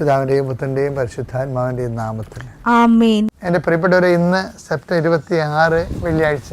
പിതാവിന്റെയും പുത്രന്റെയും പരിശുദ്ധാത്മാവിന്റെയും നാമത്തിൽ. ആമേൻ. എന്റെ പ്രിയപ്പെട്ടവരെ ഇന്ന് സെപ്റ്റംബർ ഇരുപത്തി ആറ് വെള്ളിയാഴ്ച.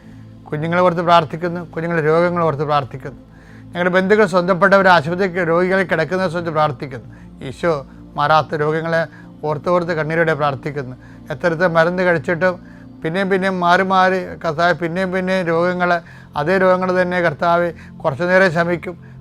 കുഞ്ഞുങ്ങളെ ഓർത്ത് പ്രാർത്ഥിക്കുന്നു കുഞ്ഞുങ്ങളുടെ രോഗങ്ങൾ ഓർത്ത് പ്രാർത്ഥിക്കുന്നു. ഞങ്ങളുടെ ബന്ധുക്കൾ സ്വന്തപ്പെട്ടവർ ആശുപത്രി രോഗികളെ കിടക്കുന്ന സ്വന്തം പ്രാർത്ഥിക്കുന്നു. ഈശോ മാറാത്ത രോഗങ്ങളെ ഓർത്ത് ഓർത്ത് കണ്ണീരോടെ പ്രാർത്ഥിക്കുന്നു. എത്രത്തെ മരുന്ന് കഴിച്ചിട്ടും പിന്നെയും പിന്നെയും മാറി മാറി കർത്താവ് പിന്നെയും പിന്നെയും രോഗങ്ങൾ അതേ രോഗങ്ങൾ തന്നെ കർത്താവ് കുറച്ചു നേരം ശമിക്കും.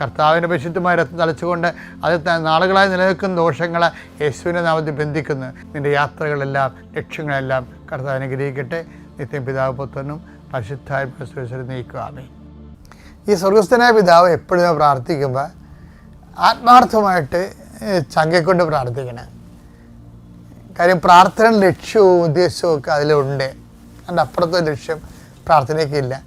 കർത്താവിന്റെ പരിശുദ്ധമായ രക്തം തളിച്ചുകൊണ്ട് അത് നാളുകളായി നിലനിൽക്കുന്ന ദോഷങ്ങളെ യേശുവിന്റെ നാമത്തിൽ ബന്ധിക്കുന്നു. നിന്റെ യാത്രകളെല്ലാം ലക്ഷ്യങ്ങളെല്ലാം കർത്താവ് അനുഗ്രഹിക്കട്ടെ. നിത്യം പിതാവ് പുത്രനും പരിശുദ്ധായ നീക്കുവാമേ ഈ സ്വർഗസ്ഥനായ പിതാവ് എപ്പോഴും പ്രാർത്ഥിക്കുമ്പോൾ ആത്മാർത്ഥമായിട്ട് ചങ്കക്കൊണ്ട് പ്രാർത്ഥിക്കണം. കാര്യം പ്രാർത്ഥന ലക്ഷ്യവും ഉദ്ദേശവും ഒക്കെ അതിലുണ്ട്. അതിന്റെ അപ്പുറത്തെ ലക്ഷ്യം പ്രാർത്ഥനയ്ക്കില്ല.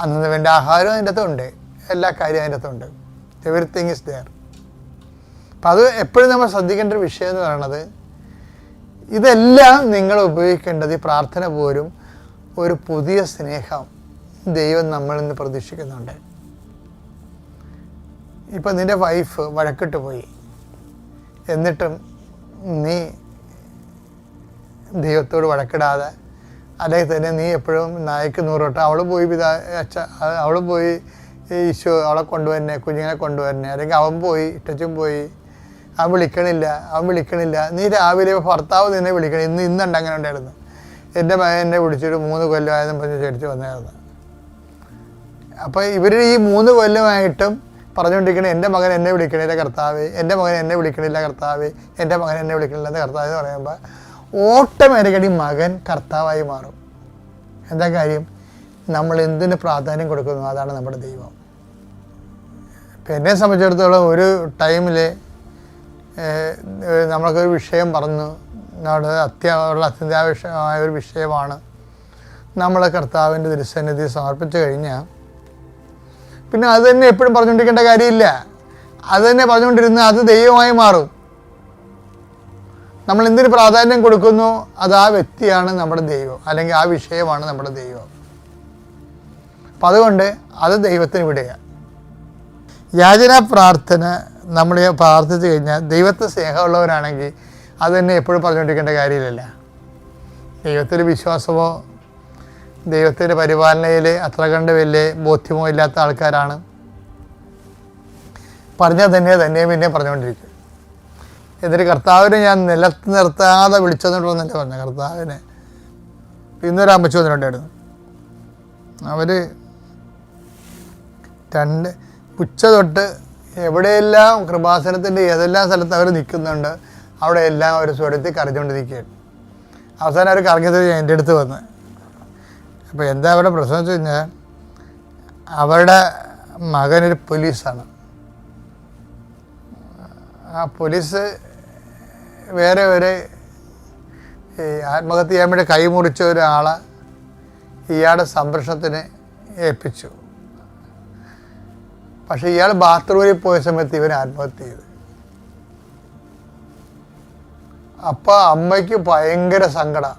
അന്നു വേണ്ട ആഹാരം അതിന്റെ അകത്തുണ്ട്. എല്ലാ കാര്യവും അതിന്റെ അകത്തുണ്ട്. എവറിത്തിങ് ഇസ് ദെയർ അപ്പം അത് എപ്പോഴും നമ്മൾ ശ്രദ്ധിക്കേണ്ട ഒരു വിഷയം എന്ന് പറയുന്നത് ഇതെല്ലാം നിങ്ങൾ ഉപയോഗിക്കേണ്ടത് ഈ പ്രാർത്ഥന പോലും ഒരു പുതിയ സ്നേഹം ദൈവം നമ്മളിൽ നിന്ന് പ്രതീക്ഷിക്കുന്നുണ്ട്. ഇപ്പം നിന്റെ വൈഫ് വഴക്കിട്ട് പോയി. എന്നിട്ടും നീ ദൈവത്തോട് വഴക്കിടാതെ അല്ലെങ്കിൽ തന്നെ നീ എപ്പോഴും നായ്ക്ക് നൂറോട്ട് അവൾ പോയി പിതാ അച്ഛ അവൾ പോയി ഈശോ അവളെ കൊണ്ടുവരണേ കുഞ്ഞിനെ കൊണ്ടുവരണേ. അല്ലെങ്കിൽ അവൻ പോയി ഇട്ടച്ചും പോയി. അവൻ വിളിക്കണില്ല അവൻ വിളിക്കണില്ല. നീ രാവിലെ ഭർത്താവ് നിന്നെ വിളിക്കണം. ഇന്ന് ഇന്നുണ്ട് അങ്ങനെ ഉണ്ടായിരുന്നു. എന്റെ മകൻ എന്നെ വിളിച്ചിട്ട് മൂന്ന് കൊല്ലമായെന്നും പറഞ്ഞ് ചേടിച്ച് വന്നായിരുന്നു അപ്പോൾ ഇവർ ഈ മൂന്ന് കൊല്ലമായിട്ടും പറഞ്ഞുകൊണ്ടിരിക്കണേ എന്റെ മകൻ എന്നെ വിളിക്കണില്ല കർത്താവ് എന്റെ മകൻ എന്നെ വിളിക്കണില്ല കർത്താവ് എന്റെ മകൻ എന്നെ വിളിക്കണില്ല കർത്താവ് എന്ന് പറയുമ്പോൾ ഓട്ടോമാറ്റിക്കലി മകൻ കർത്താവായി മാറും. എന്താ കാര്യം? നമ്മൾ എന്തിന് പ്രാധാന്യം കൊടുക്കുന്നു? അതാണ് നമ്മുടെ ദൈവം. എന്നെ സംബന്ധിച്ചിടത്തോളം ഒരു ടൈമിൽ നമ്മൾക്കൊരു വിഷയം പറഞ്ഞു. നമ്മുടെ അത്യാ അത്യന്താപേക്ഷമായ ഒരു വിഷയമാണ് നമ്മളെ കർത്താവിന്റെ തിരുസന്നിധി സമർപ്പിച്ചു കഴിഞ്ഞാൽ പിന്നെ അത് തന്നെ എപ്പോഴും പറഞ്ഞുകൊണ്ടിരിക്കേണ്ട കാര്യമില്ല. അത് തന്നെ പറഞ്ഞുകൊണ്ടിരുന്ന അത് ദൈവമായി മാറും. നമ്മൾ എന്തിന് പ്രാധാന്യം കൊടുക്കുന്നു? അത് ആ വ്യക്തിയാണ് നമ്മുടെ ദൈവം. അല്ലെങ്കിൽ ആ വിഷയമാണ് നമ്മുടെ ദൈവം. അപ്പം അതുകൊണ്ട് അത് ദൈവത്തിന് വിടുക. യാചന പ്രാർത്ഥന നമ്മൾ പ്രാർത്ഥിച്ചു കഴിഞ്ഞാൽ ദൈവത്തെ സ്നേഹമുള്ളവരാണെങ്കിൽ അത് തന്നെ എപ്പോഴും പറഞ്ഞുകൊണ്ടിരിക്കേണ്ട കാര്യമില്ലല്ല. ദൈവത്തിൽ വിശ്വാസമോ ദൈവത്തിന്റെ പരിപാലനയിൽ അത്ര കണ്ട് വലിയ ബോധ്യമോ ഇല്ലാത്ത ആൾക്കാരാണ്. പറഞ്ഞാൽ തന്നെ തന്നെയും പിന്നെ പറഞ്ഞുകൊണ്ടിരിക്കും. എന്നിട്ട് കർത്താവിനെ ഞാൻ നിലത്ത് നിർത്താതെ വിളിച്ചെന്നുള്ളതെന്നല്ലേ പറഞ്ഞു കർത്താവിനെ ഇന്നൊരു അമ്മച്ചു വന്നിട്ടുണ്ടായിരുന്നു. അവർ രണ്ട് ഉച്ച തൊട്ട് എവിടെയെല്ലാം കൃപാസനത്തിന്റെ ഏതെല്ലാം സ്ഥലത്ത് അവർ നിൽക്കുന്നുണ്ട് അവിടെയെല്ലാം അവർ സ്വരത്തിൽ കരഞ്ഞുകൊണ്ട് നിൽക്കുകയാണ് അവസാനം അവർ കറങ്ങിയത് എന്റെ അടുത്ത് വന്ന്. അപ്പോൾ എന്താ അവരുടെ പ്രശ്നം വെച്ച് കഴിഞ്ഞാൽ അവരുടെ മകനൊരു പോലീസാണ്. ആ പോലീസ് വേറെ ഒരു ആത്മഹത്യ ചെയ്യാൻ വേണ്ടി കൈമുറിച്ച ഒരാളെ ഇയാളുടെ സംരക്ഷണത്തിന് ഏൽപ്പിച്ചു. പക്ഷെ ഇയാൾ ബാത്റൂമിൽ പോയ സമയത്ത് ഇവൻ ആത്മഹത്യ ചെയ്തു. അപ്പം അമ്മയ്ക്ക് ഭയങ്കര സങ്കടം.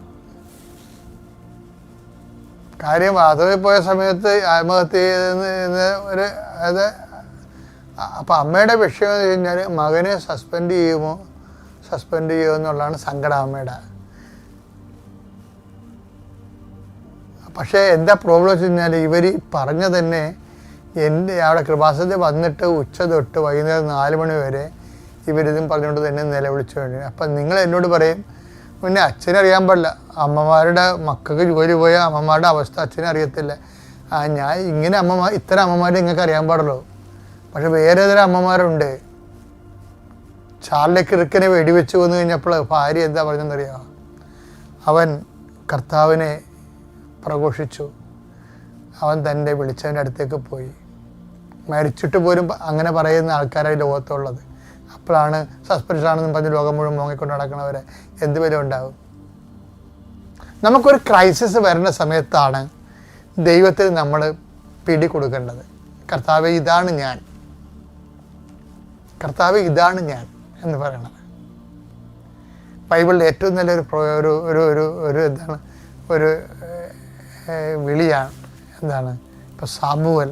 കാര്യം ബാത്റൂമിൽ പോയ സമയത്ത് ആത്മഹത്യ ചെയ്തെന്ന് ഒരു അത് അപ്പം അമ്മയുടെ വിഷയം എന്ന് കഴിഞ്ഞാൽ മകനെ സസ്പെൻഡ് ചെയ്യുമോ സസ്പെൻഡ് ചെയ്യുമോ എന്നുള്ളതാണ് സങ്കടം അമ്മയുടെ. പക്ഷേ എന്താ പ്രോബ്ലം വെച്ച് കഴിഞ്ഞാൽ ഇവർ പറഞ്ഞ തന്നെ എന്റെ അവിടെ കൃപാസനത്തിൽ വന്നിട്ട് ഉച്ച തൊട്ട് വൈകുന്നേരം നാല് മണി വരെ ഇവരിതും പറഞ്ഞുകൊണ്ട് തന്നെ നിലവിളിച്ചു വേണ്ടി അപ്പം നിങ്ങൾ എന്നോട് പറയും പിന്നെ അച്ഛനെ അറിയാൻ പാടില്ല. അമ്മമാരുടെ മക്കൾക്ക് ജോലി പോയ അമ്മമാരുടെ അവസ്ഥ അച്ഛനെ അറിയത്തില്ല. ആ ഞാൻ ഇങ്ങനെ അമ്മമാർ ഇത്തരം അമ്മമാരെ നിങ്ങൾക്ക് അറിയാൻ പാടുള്ളൂ. പക്ഷെ വേറെ ഏതൊരു അമ്മമാരുണ്ട്. ചാർലി കിറുക്കനെ വെടിവെച്ച് വന്നു കഴിഞ്ഞപ്പോൾ ഭാര്യ എന്താ പറഞ്ഞെന്നറിയാമോ അവൻ കർത്താവിനെ പ്രഘോഷിച്ചു. അവൻ തന്റെ വിളിച്ചവന്റെ അടുത്തേക്ക് പോയി. മരിച്ചിട്ട് പോലും അങ്ങനെ പറയുന്ന ആൾക്കാരായി ലോകത്തുള്ളത്. അപ്പോഴാണ് ആണെന്ന് പറഞ്ഞ് ലോകം മുഴുവൻ മോങ്ങിക്കൊണ്ട് നടക്കണവരെ എന്ത് വില ഉണ്ടാവും? നമുക്കൊരു ക്രൈസിസ് വരുന്ന സമയത്താണ് ദൈവത്തിന് നമ്മൾ പിടി കൊടുക്കേണ്ടത് കർത്താവ് ഇതാണ് ഞാൻ. കർത്താവ് ഇതാണ് ഞാൻ എന്ന് പറയണത്. ബൈബിളിൽ ഏറ്റവും നല്ലൊരു ഒരു ഒരു ഒരു ഒരു എന്താണ്? ഒരു വിളിയാണ് എന്താണ്? ഇപ്പോൾ സാമുവൽ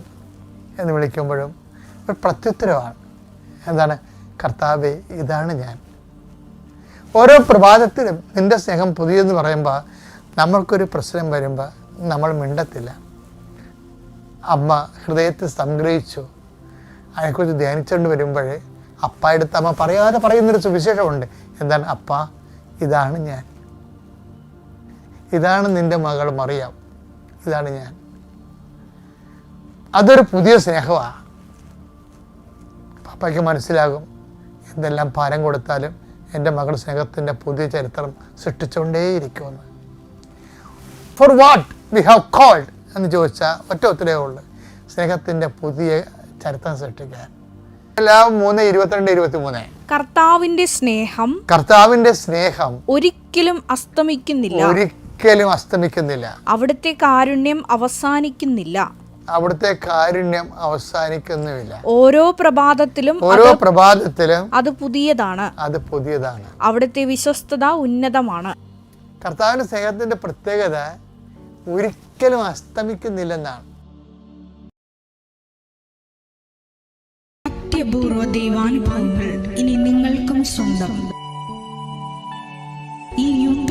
എന്ന് വിളിക്കുമ്പോഴും ഒരു പ്രത്യുത്തരമാണ്. എന്താണ്? കർത്താവെ ഇതാണ് ഞാൻ. ഓരോ പ്രഭാതത്തിലും നിന്റെ സ്നേഹം പുതിയെന്ന് പറയുമ്പോൾ നമ്മൾക്കൊരു പ്രശ്നം വരുമ്പോൾ നമ്മൾ മിണ്ടത്തില്ല. അമ്മ ഹൃദയത്തിൽ സംഗ്രഹിച്ചു. അതിനെക്കുറിച്ച് ധ്യാനിച്ചുകൊണ്ട് വരുമ്പോഴേ അപ്പ എടുത്ത് അമ്മ പറയാതെ പറയുന്നൊരു സുവിശേഷമുണ്ട്. എന്താണ്? അപ്പ ഇതാണ് ഞാൻ. ഇതാണ് നിന്റെ മകൾ മറിയാം. ഇതാണ് ഞാൻ. അതൊരു പുതിയ സ്നേഹമാണ് പപ്പയ്ക്ക് മനസ്സിലാകും എന്തെല്ലാം ഭാരം കൊടുത്താലും എന്റെ മകൾ സ്നേഹത്തിന്റെ പുതിയ ചരിത്രം സൃഷ്ടിച്ചുകൊണ്ടേയിരിക്കുമെന്ന്. For what we have called എന്ന് ചോദിച്ചാൽ ഒറ്റ ഒത്തിരി ഉള്ളൂ. സ്നേഹത്തിന്റെ പുതിയ ചരിത്രം സൃഷ്ടിക്കാൻ. എല്ലാം മൂന്ന് ഇരുപത്തിരണ്ട് ഇരുപത്തി മൂന്ന് കർത്താവിന്റെ സ്നേഹം കർത്താവിന്റെ സ്നേഹം ഒരിക്കലും അസ്തമിക്കുന്നില്ല. ഒരിക്കലും അസ്തമിക്കുന്നില്ല. അവിടുത്തെ കാരുണ്യം അവസാനിക്കുന്നില്ല. അവിടുത്തെ കാരുണ്യം അവസാനിക്കുന്നുമില്ല. ഓരോ പ്രഭാതത്തിലും ഓരോ പ്രഭാതത്തിലും അത് പുതിയതാണ്. അത് പുതിയതാണ്. അവിടുത്തെ വിശ്വസ്തത ഉന്നതമാണ്. കർത്താവിന്റെ സ്നേഹത്തിന്റെ പ്രത്യേകത ഒരിക്കലും അസ്തമിക്കുന്നില്ലെന്നാണ്. സത്യപൂർവ ദൈവാനുഭവങ്ങൾ ഇനി നിങ്ങൾക്കും സ്വന്തം. ഈ യൂട്യൂബ്